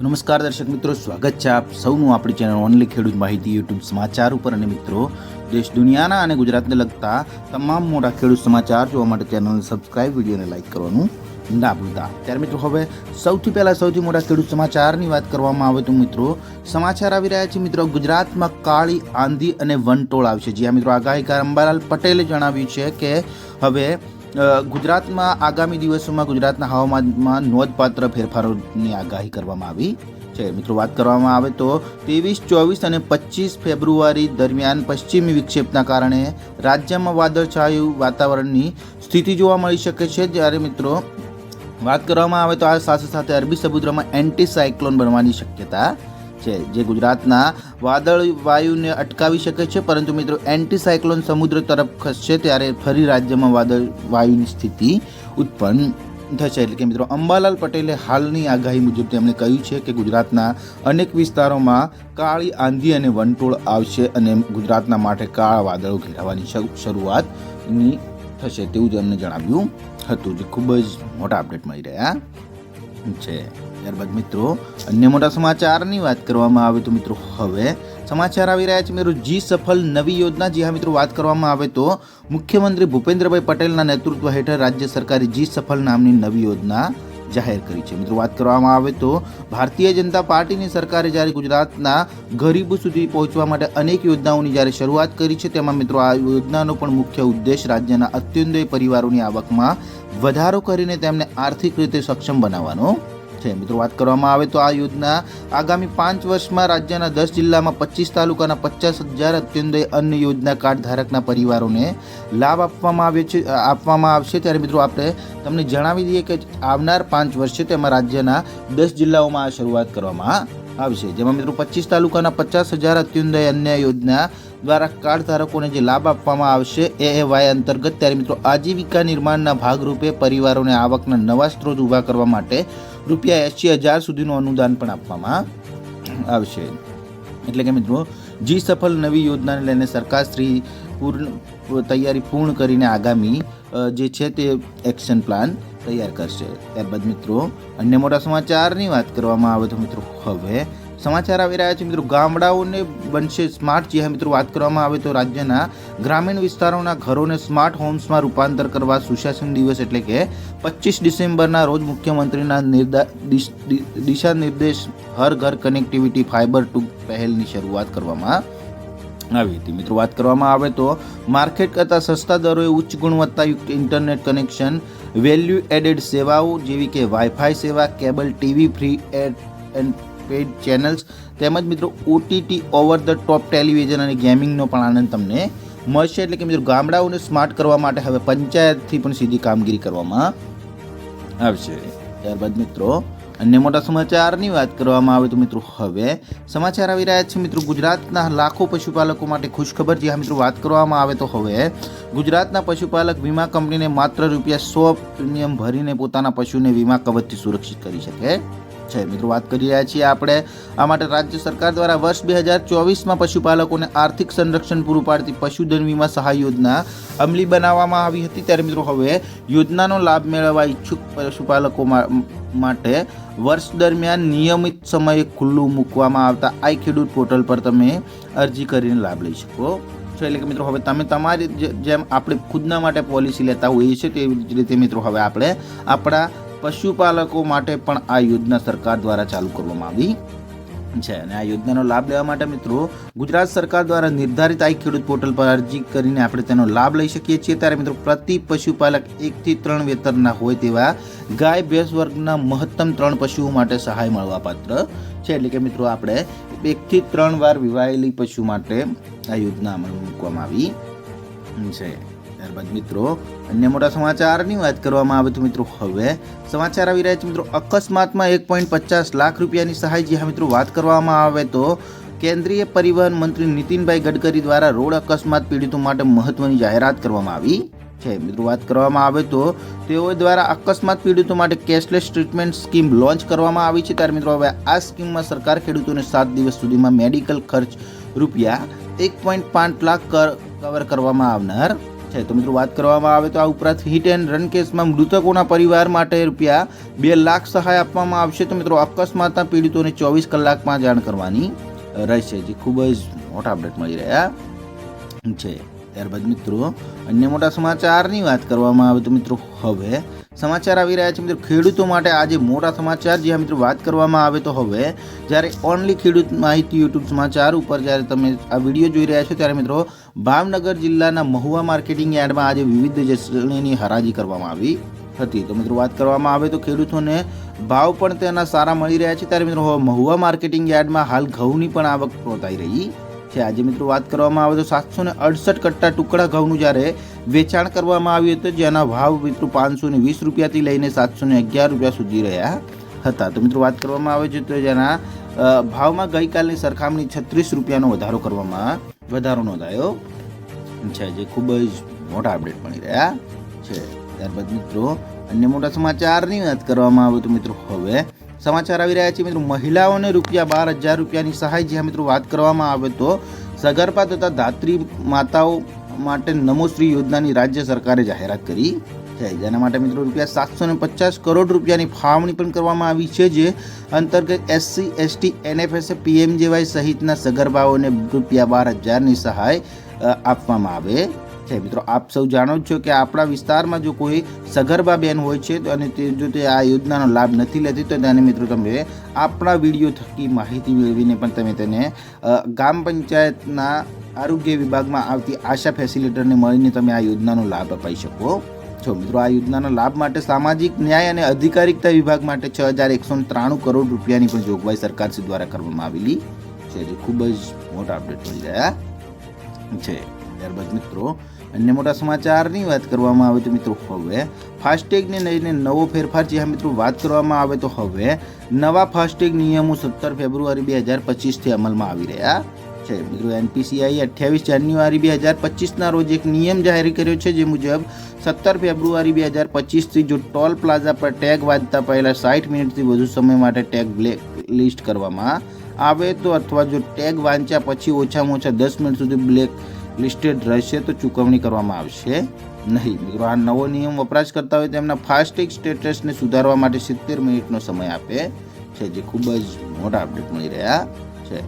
નમસ્કાર દર્શક મિત્રો, સ્વાગત છે આપ સૌનું આપણી ચેનલ ઓનલી ખેડૂત માહિતી યુટ્યુબ સમાચાર ઉપર. અને મિત્રો, દેશ, દુનિયાના અને ગુજરાતને લગતા તમામ મોટા ખેડૂત સમાચાર જોવા માટે ચેનલને સબસ્ક્રાઇબ વિડીયોને લાઇક કરવાનું ના ભૂલતા. ત્યારે મિત્રો, હવે સૌથી પહેલાં સૌથી મોટા ખેડૂત સમાચારની વાત કરવામાં આવે તો મિત્રો, સમાચાર આવી રહ્યા છે. મિત્રો, ગુજરાતમાં કાળી આંધી અને વંટોળ આવશે. જ્યાં મિત્રો, આગાહીકાર અંબાલાલ પટેલે જણાવ્યું છે કે હવે ગુજરાતમાં આગામી દિવસોમાં ગુજરાતના હવામાનમાં નોંધપાત્ર ફેરફારોની આગાહી કરવામાં આવી છે. મિત્રો, વાત કરવામાં આવે તો ત્રેવીસ, ચોવીસ અને પચીસ ફેબ્રુઆરી દરમિયાન પશ્ચિમી વિક્ષેપના કારણે રાજ્યમાં વાદળછાયું વાતાવરણની સ્થિતિ જોવા મળી શકે છે. જ્યારે મિત્રો, વાત કરવામાં આવે તો આ સાથે સાથે અરબી સમુદ્રમાં એન્ટી સાયક્લોન બનવાની શક્યતા છે, જે ગુજરાતના વાદળ વાયુને અટકાવી શકે છે. પરંતુ મિત્રો એન્ટીસાયક્લોન સમુદ્ર તરફ ખસશે ત્યારે ફરી રાજ્યમાં વાદળ વાયુની સ્થિતિ ઉત્પન્ન થશે. એટલે કે મિત્રો, અંબાલાલ પટેલે હાલની આગાહી મુજબ તેમણે કહ્યું છે કે ગુજરાતના અનેક વિસ્તારોમાં કાળી આંધી અને વંટોળ આવશે અને ગુજરાતના માટે કાળા વાદળો ઘેરાવાની શરૂ- શરૂઆતની થશે તેવું તેમણે જણાવ્યું હતું. જે ખૂબ જ મોટા અપડેટ મળી રહ્યા. છે. ત્યારબાદ મિત્રો, અન્ય મોટા સમાચારની વાત કરવામાં આવે તો મિત્રો હવે સમાચાર આવી રહ્યા છે. મિત્રો, જી સફળ નવી યોજના, જે હા મિત્રો, વાત કરવામાં આવે તો મુખ્યમંત્રી ભૂપેન્દ્રભાઈ પટેલના નેતૃત્વ હેઠળ રાજ્ય સરકારે જી સફળ નામની નવી યોજના જાહેર કરી છે. મિત્રો, વાત કરવામાં આવે તો ભારતીય જનતા પાર્ટીની સરકારે જ્યારે ગુજરાતના ગરીબો સુધી પહોંચવા માટે અનેક યોજનાઓની જ્યારે શરૂઆત કરી છે, તેમાં મિત્રો આ યોજનાનો પણ મુખ્ય ઉદ્દેશ રાજ્યના અત્યંતય પરિવારોની આવકમાં વધારો કરીને તેમને આર્થિક રીતે સક્ષમ બનાવવાનો છે. મિત્રો, વાત કરવામાં આવે તો આ યોજના આગામી પાંચ વર્ષમાં રાજ્યના દસ જિલ્લામાં પચીસ તાલુકાના પચાસ હજાર અત્યંતય અન્ન યોજના કાર્ડ ધારકના પરિવારોને લાભ આપવામાં આવે છે આપવામાં આવશે. ત્યારે મિત્રો, આપણે તમને જણાવી દઈએ કે આવનાર પાંચ વર્ષે તેમાં રાજ્યના દસ જિલ્લાઓમાં આ શરૂઆત કરવામાં આવશે. જેમાં મિત્રો, પચીસ તાલુકાના પચાસ હજાર અત્યંતય અન્ય યોજના દ્વારા કાર્ડ ધારકોને જે લાભ આપવામાં આવશે એ એ વાય અંતર્ગત ત્યારે મિત્રો આજીવિકા નિર્માણના ભાગરૂપે પરિવારોને આવકના નવા સ્ત્રોત ઊભા કરવા માટે રૂપિયા એંશી હજાર સુધીનું અનુદાન પણ આપવામાં આવશે. એટલે કે મિત્રો, જી સફળ નવી યોજનાને લઈને સરકારશ્રી પૂર્ણ, તૈયારી પૂર્ણ કરીને આગામી જે છે તે એક્શન પ્લાન તૈયાર કરશે. ત્યારબાદ મિત્રો, અન્ય મોટા સમાચારની વાત કરવામાં આવે તો મિત્રો, હવે સમાચાર આવી રહ્યા છે, મિત્રો. ગામડાઓને બનશે સ્માર્ટ. જે મિત્રો, વાત કરવામાં આવે તો રાજ્યના ગ્રામીણ વિસ્તારોના ઘરોને સ્માર્ટ હોમ્સમાં રૂપાંતર કરવા સુશાસન દિવસ એટલે કે પચીસ ડિસેમ્બરના રોજ મુખ્યમંત્રીના દિશા નિર્દેશ હર ઘર કનેક્ટિવિટી, ફાઇબર ટુ પહેલની શરૂઆત કરવામાં આવી હતી. મિત્રો, વાત કરવામાં આવે તો માર્કેટ કરતાં સસ્તા દરોએ ઉચ્ચ ગુણવત્તાયુક્ત ઇન્ટરનેટ કનેક્શન, વેલ્યુ એડેડ સેવાઓ જેવી કે વાઈફાઈ સેવા, cable, TV, free ad and paid channels તેમજ મિત્રો OTT over the top television અને ગેમિંગનો પણ આનંદ તમને મળશે. એટલે કે મિત્રો ગામડાઓને સ્માર્ટ કરવા માટે હવે પંચાયતથી પણ સીધી કામગીરી કરવામાં આવશે. ત્યારબાદ મિત્રો અન્ય મોટા સમાચારની વાત કરવામાં આવે તો મિત્રો હવે સમાચાર આવી રહ્યા છે. મિત્રો ગુજરાતના લાખો પશુપાલકો માટે ખુશખબર જે મિત્રો વાત કરવામાં આવે તો હવે ગુજરાતના પશુપાલક વીમા કંપનીને માત્ર રૂપિયા સો પ્રીમિયમ ભરીને પોતાના પશુને વીમા કવચથી સુરક્ષિત કરી શકે. છે. મિત્રો, વાત કરી રહ્યા છીએ આપણે આ માટે રાજ્ય સરકાર દ્વારા વર્ષ બે હજાર ચોવીસમાં પશુપાલકોને આર્થિક સંરક્ષણ પૂરું પાડતી પશુધન વીમા સહાય યોજના અમલી બનાવવામાં આવી હતી. ત્યારે મિત્રો, હવે યોજનાનો લાભ મેળવવા ઈચ્છુક પશુપાલકો માટે વર્ષ દરમિયાન નિયમિત સમયે ખુલ્લું મૂકવામાં આવતા આઈ ખેડૂત પોર્ટલ પર તમે અરજી કરીને લાભ લઈ શકો છો. એટલે કે મિત્રો, હવે તમે તમારી જેમ આપણે ખુદના માટે પોલિસી લેતા હોઈએ છીએ, તેવી જ રીતે મિત્રો, હવે આપણે આપણા પશુપાલકો માટે પણ આ યોજના સરકાર દ્વારા ચાલુ કરવામાં આવી છે અને આ યોજનાનો લાભ લેવા માટે મિત્રો ગુજરાત સરકાર દ્વારા નિર્ધારિત આ ખેડૂત પોર્ટલ પર અરજી કરીને આપણે તેનો લાભ લઈ શકીએ છીએ. ત્યારે મિત્રો પ્રતિ પશુપાલક એકથી ત્રણ વેતનના હોય તેવા ગાય, ભેંસ વર્ગના મહત્તમ ત્રણ પશુઓ માટે સહાય મળવાપાત્ર છે. એટલે કે મિત્રો આપણે એકથી ત્રણ વાર વિવાહેલી પશુ માટે આ યોજના અમલમાં મૂકવામાં આવી છે. ત્યારબાદ મિત્રો, અન્ય મોટા સમાચારની વાત કરવામાં આવે તો મિત્રો હવે સમાચાર આવી રહ્યા છે મિત્રો, અકસ્માતમાં એક પોઈન્ટ પચાસ લાખ રૂપિયાની સહાય, જે હા મિત્રો, વાત કરવામાં આવે તો કેન્દ્રીય પરિવહન મંત્રી નીતિનભાઈ ગડકરી દ્વારા રોડ અકસ્માત પીડિતો માટે મહત્વની જાહેરાત કરવામાં આવી છે. મિત્રો, વાત કરવામાં આવે તો તેઓ દ્વારા અકસ્માત પીડિતો માટે કેશલેસ ટ્રીટમેન્ટ સ્કીમ લોન્ચ કરવામાં આવી છે. ત્યારે મિત્રો, હવે આ સ્કીમમાં સરકાર ખેડૂતોને સાત દિવસ સુધીમાં મેડિકલ ખર્ચ રૂપિયા એક પોઈન્ટ પાંચ લાખ કવર કરવામાં આવનાર છે. તો મિત્રો વાત કરવામાં આવે તો આ ઉપરાંત હિટ એન્ડ રન કેસમાં મૃતકોના પરિવાર માટે રૂપિયા બે લાખ સહાય આપવામાં આવશે. તો મિત્રો અકસ્માતના પીડિતોને ચોવીસ કલાકમાં જાણ કરવાની રહેશે. જે ખૂબ જ મોટા અપડેટ મળી રહ્યા છે. ત્યારબાદ મિત્રો અન્ય મોટા સમાચારની વાત કરવામાં આવે તો મિત્રો હવે સમાચાર આવી રહ્યા છે. મિત્રો ખેડૂતો માટે આજે મોટા સમાચાર. જ્યાં મિત્રો વાત કરવામાં આવે તો હવે જ્યારે ઓનલી ખેડૂત માહિતી યુટ્યુબ સમાચાર ઉપર જ્યારે તમે આ વીડિયો જોઈ રહ્યા છો ત્યારે મિત્રો ભાવનગર જિલ્લાના મહુવા માર્કેટિંગ યાર્ડમાં આજે વિવિધ જસણીની હરાજી કરવામાં આવી હતી. તો મિત્રો વાત કરવામાં આવે તો ખેડૂતોને ભાવ પણ તેના સારા મળી રહ્યા છે. ત્યારે મિત્રો હવે મહુવા માર્કેટિંગ યાર્ડમાં હાલ ઘઉંની પણ આવક નોંધાઈ રહી છે. આજે મિત્રો વાત કરવામાં આવે તો સાતસો ને અડસઠ કટ્ટા ટુકડા ઘઉંનું જ્યારે વેચાણ કરવામાં આવ્યું હતું, જેના ભાવ મિત્રો પાંચસો ને વીસ રૂપિયાથી લઈને સાતસો ને અગિયાર રૂપિયા સુધી રહ્યા હતા. તો મિત્રો વાત કરવામાં આવે છે તો જેના ભાવમાં ગઈકાલની સરખામણી છત્રીસ રૂપિયાનો વધારો કરવામાં વધારો નોંધાયો. છે જે ખૂબ જ મોટા અપડેટ મળી રહ્યા છે. ત્યારબાદ મિત્રો, અન્ય મોટા સમાચારની વાત કરવામાં આવે તો મિત્રો હવે સમાચાર આવી રહ્યા છે. મિત્રો, મહિલાઓને રૂપિયા બાર હજાર રૂપિયાની સહાય, જ્યાં મિત્રો વાત કરવામાં આવે તો સગર્ભા તથા ધાત્રી માતાઓ માટે નમોશ્રી યોજનાની રાજ્ય સરકારે જાહેરાત કરી. છે. જેના માટે મિત્રો રૂપિયા સાતસો ને પચાસ કરોડ રૂપિયાની ફાળવણી પણ કરવામાં આવી છે, જે અંતર્ગત એસસી એસટી એનએફએસ પીએમજેવાય સહિતના સગર્ભાઓને રૂપિયા બાર હજારની સહાય આપવામાં આવે છે. મિત્રો, આપ સૌ જાણો જ છો કે આપણા વિસ્તારમાં જો કોઈ સગર્ભા બેન હોય છે અને તે જો તે આ યોજનાનો લાભ નથી લેતી, તો તેને મિત્રો તમે આપણા વીડિયો થકી માહિતી મેળવીને પણ તમે તેને ગ્રામ પંચાયતના આરોગ્ય વિભાગમાં આવતી આશા ફેસિલિટરને મળીને તમે આ યોજનાનો લાભ અપાઈ શકો. છો મિત્રો, આ યોજનાના લાભ માટે સામાજિક ન્યાય અને અધિકારિકતા વિભાગ માટે છ હજાર એકસો ત્રાણું કરોડ રૂપિયાની પણ જોગવાઈ સરકારશ્રી દ્વારા કરવામાં આવેલી છે, જે ખૂબ જ મોટા અપડેટ મળી રહ્યા છે. ત્યારબાદ મિત્રો, અન્ય મોટા સમાચારની વાત કરવામાં આવે તો મિત્રો, હવે ફાસ્ટેગને લઈને નવો ફેરફાર, જે મિત્રો, વાત કરવામાં આવે તો હવે નવા ફાસ્ટેગ નિયમો સત્તર ફેબ્રુઆરી બે હજાર પચીસથી અમલમાં આવી રહ્યા છે. મિત્રો એનપીસીઆઈ અઠ્યાવીસ જાન્યુઆરી બે હજાર પચીસના રોજ એક નિયમ જાહેર કર્યો છે, જે મુજબ સત્તર ફેબ્રુઆરી બે હજાર પચીસથી જો ટોલ પ્લાઝા પર ટેગ વાંચતા પહેલાં સાઠ મિનિટથી વધુ સમય માટે ટેગ બ્લેક લિસ્ટ કરવામાં આવે તો અથવા જો ટેગ વાંચ્યા પછી ઓછામાં ઓછા દસ મિનિટ સુધી બ્લેક લિસ્ટેડ રહેશે તો ચૂકવણી કરવામાં આવશે નહીં. મિત્રો, આ નવો નિયમ વપરાશકર્તા હોય તેમના ફાસ્ટેગ સ્ટેટસને સુધારવા માટે સિત્તેર મિનિટનો સમય આપે છે, જે ખૂબ જ મોટા અપડેટ મળી રહ્યા છે.